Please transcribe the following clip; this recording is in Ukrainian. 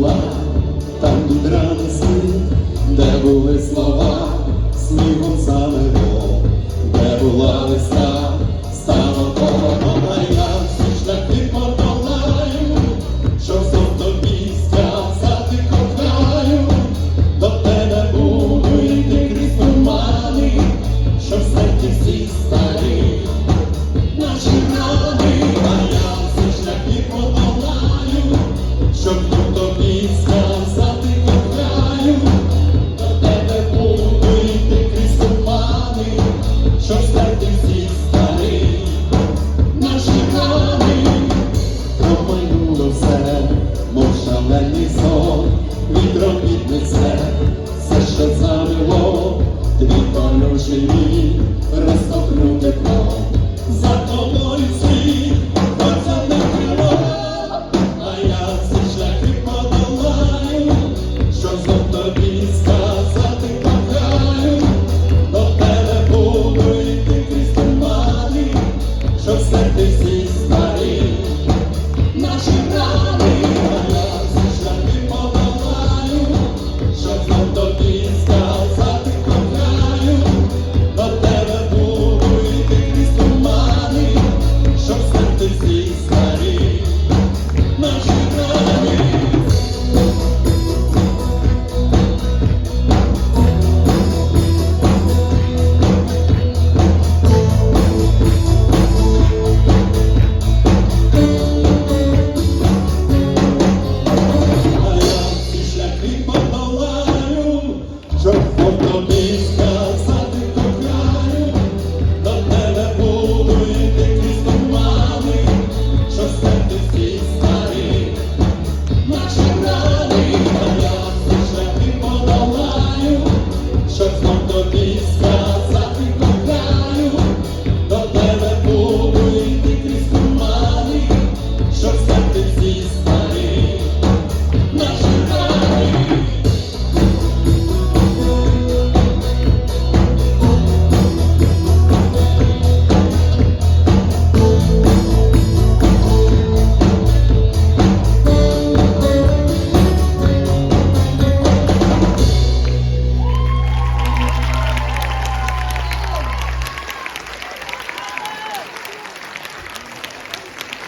була, там ранці, де були слова, сміхом саме. Just like this